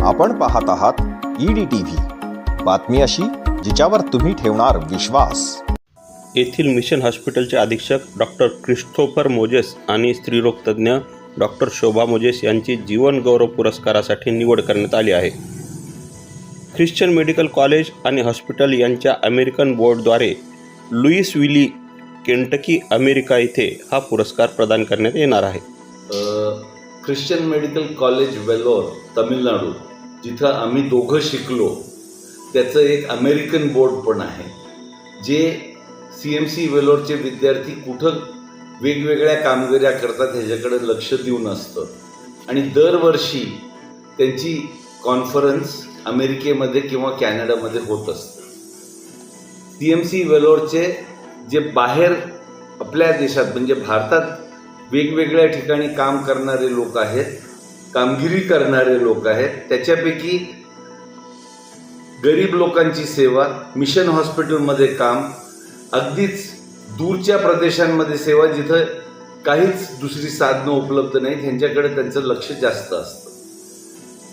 आपण पाहत आहात ईडी टीव्ही बातमी अशी जिच्यावर तुम्ही ठेवणार विश्वास. येथील मिशन हॉस्पिटलचे अधीक्षक डॉक्टर क्रिस्टोफर मोजेस आणि स्त्रीरोग तज्ज्ञ डॉक्टर शोभा मोजेस यांची जीवन गौरव पुरस्कारासाठी निवड करण्यात आली आहे. ख्रिश्चन मेडिकल कॉलेज आणि हॉस्पिटल यांच्या अमेरिकन बोर्डद्वारे लुईस विली केंटकी अमेरिका येथे हा पुरस्कार प्रदान करण्यात येणार आहे. Christian medical college Vellore Tamil Nadu जिथं आम्ही दोघं शिकलो त्याचं एक अमेरिकन बोर्ड पण आहे जे सी एम सी वेलोरचे विद्यार्थी कुठं वेगवेगळ्या कामगिऱ्या करतात ह्याच्याकडे लक्ष देऊन असतं. आणि दरवर्षी त्यांची कॉन्फरन्स अमेरिकेमध्ये किंवा कॅनडामध्ये होत असते. सी एम सी वेलोरचे जे बाहेर आपल्या देशात म्हणजे भारतात वेगवेगळ्या ठिकाणी काम करणारे लोक आहेत कामगिरी करणारे लोक आहेत. त्याच्यापैकी गरीब लोकांची सेवा मिशन हॉस्पिटलमध्ये काम अगदीच दूरच्या प्रदेशांमध्ये सेवा जिथं काहीच दुसरी साधनं उपलब्ध नाहीत ह्यांच्याकडे त्यांचं लक्ष जास्त असतं.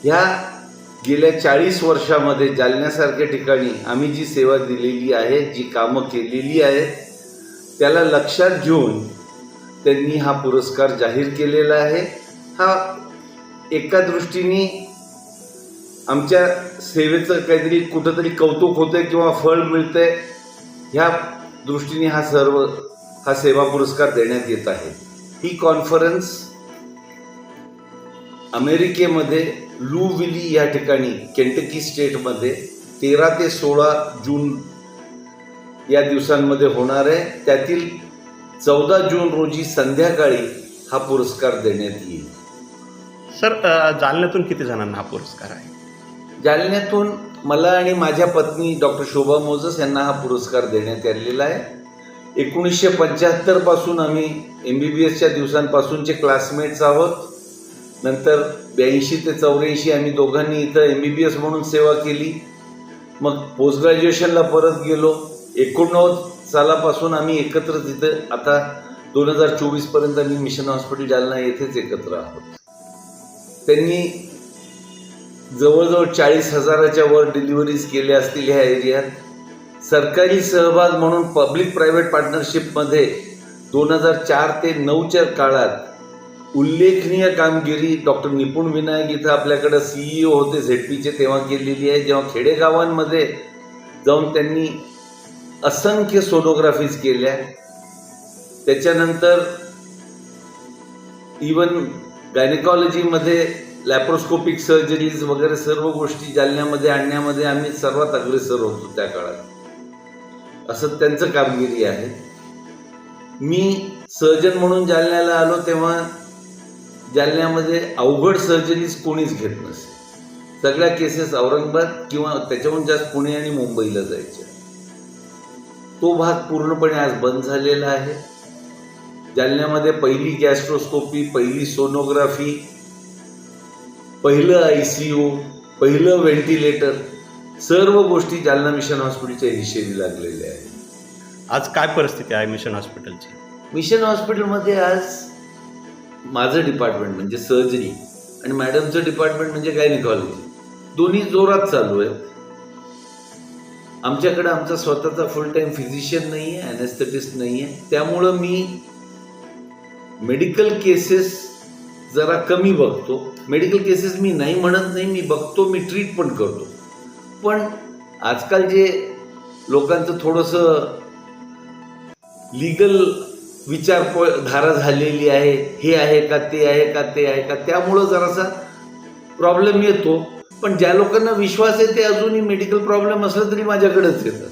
ह्या गेल्या चाळीस वर्षामध्ये जालन्यासारख्या ठिकाणी आम्ही जी सेवा दिलेली आहे जी कामं केलेली आहेत त्याला लक्षात घेऊन त्यांनी हा पुरस्कार जाहीर केलेला आहे. हा एका दृष्टीने आमच्या सेवेचं काहीतरी कुठंतरी कौतुक होतंय किंवा फळ मिळतंय ह्या दृष्टीने हा सर्व हा सेवा पुरस्कार देण्यात येत आहे. ही कॉन्फरन्स अमेरिकेमध्ये लूविली या ठिकाणी केंटकी स्टेटमध्ये तेरा ते सोळा जून या दिवसांमध्ये होणार आहे. त्यातील चौदा जून रोजी संध्याकाळी हा पुरस्कार देण्यात येईल. सर जालन्यातून किती जणांना हा पुरस्कार आहे? जालन्यातून मला आणि माझ्या पत्नी डॉक्टर शोभा मोजस यांना हा पुरस्कार देण्यात आलेला आहे. एकोणीसशे पंच्याहत्तरपासून आम्ही एम बी बी एसच्या दिवसांपासूनचे क्लासमेट्स आहोत. नंतर ब्याऐंशी ते चौऱ्याऐंशी आम्ही दोघांनी इथं एम बी बी एस म्हणून सेवा केली. मग पोस्ट ग्रॅज्युएशनला परत गेलो. एकोणनव्वद सालापासून आम्ही एकत्र तिथं आता दोन हजार चोवीसपर्यंत आम्ही मिशन हॉस्पिटल जालना येथेच एकत्र आहोत. त्यांनी जवळजवळ चाळीस हजाराच्या वर डिलिव्हरीज केल्या असतील ह्या एरियात सरकारी सहभाग म्हणून पब्लिक प्रायव्हेट पार्टनरशिपमध्ये दोन हजार चार ते नऊच्या काळात उल्लेखनीय कामगिरी डॉक्टर निपुण विनायक इथं आपल्याकडं सीईओ होते झेडपीचे तेव्हा केलेली आहे. जेव्हा खेडेगावांमध्ये जाऊन त्यांनी असंख्य सोनोग्राफीज केल्या. त्याच्यानंतर इवन गायनेकॉलॉजीमध्ये लॅप्रोस्कोपिक सर्जरीज वगैरे सर्व गोष्टी जालन्यामध्ये आणण्यामध्ये आम्ही सर्वात अग्रेसर होतो त्या काळात. असं त्यांचं कामगिरी आहे. मी सर्जन म्हणून जालन्याला आलो तेव्हा जालन्यामध्ये अवघड सर्जरीज कोणीच घेत नसे. सगळ्या केसेस औरंगाबाद किंवा त्याच्याहून जास्त पुणे आणि मुंबईला जायच्या. तो भाग पूर्णपणे आज बंद झालेला आहे. जालन्यामध्ये पहिली गॅस्ट्रोस्कोपी पहिली सोनोग्राफी पहिलं आय सी यू पहिलं व्हेंटिलेटर सर्व गोष्टी जालना मिशन हॉस्पिटलच्या हिशेबी लागलेल्या आहेत. आज काय परिस्थिती आहे मिशन हॉस्पिटलची? मिशन हॉस्पिटलमध्ये आज माझं डिपार्टमेंट म्हणजे सर्जरी आणि मॅडमचं डिपार्टमेंट म्हणजे गायनेकॉलॉजी दोन्ही जोरात चालू आहेत. आमच्याकडे आमचा स्वतःचा फुल टाईम फिजिशियन नाही आहे अनेस्थेटिस्ट नाही आहे त्यामुळं मी मेडिकल केसेस जरा कमी बघतो. मेडिकल केसेस मी नाही म्हणत नाही मी बघतो मी ट्रीट पण करतो. पण आजकाल जे लोकांचं थोडंसं लिगल विचार धारा झालेली आहे हे आहे का ते आहे का ते आहे का त्यामुळं जरासा प्रॉब्लेम येतो. पण ज्या लोकांना विश्वास आहे ते अजूनही मेडिकल प्रॉब्लेम असला तरी माझ्याकडेच येतात.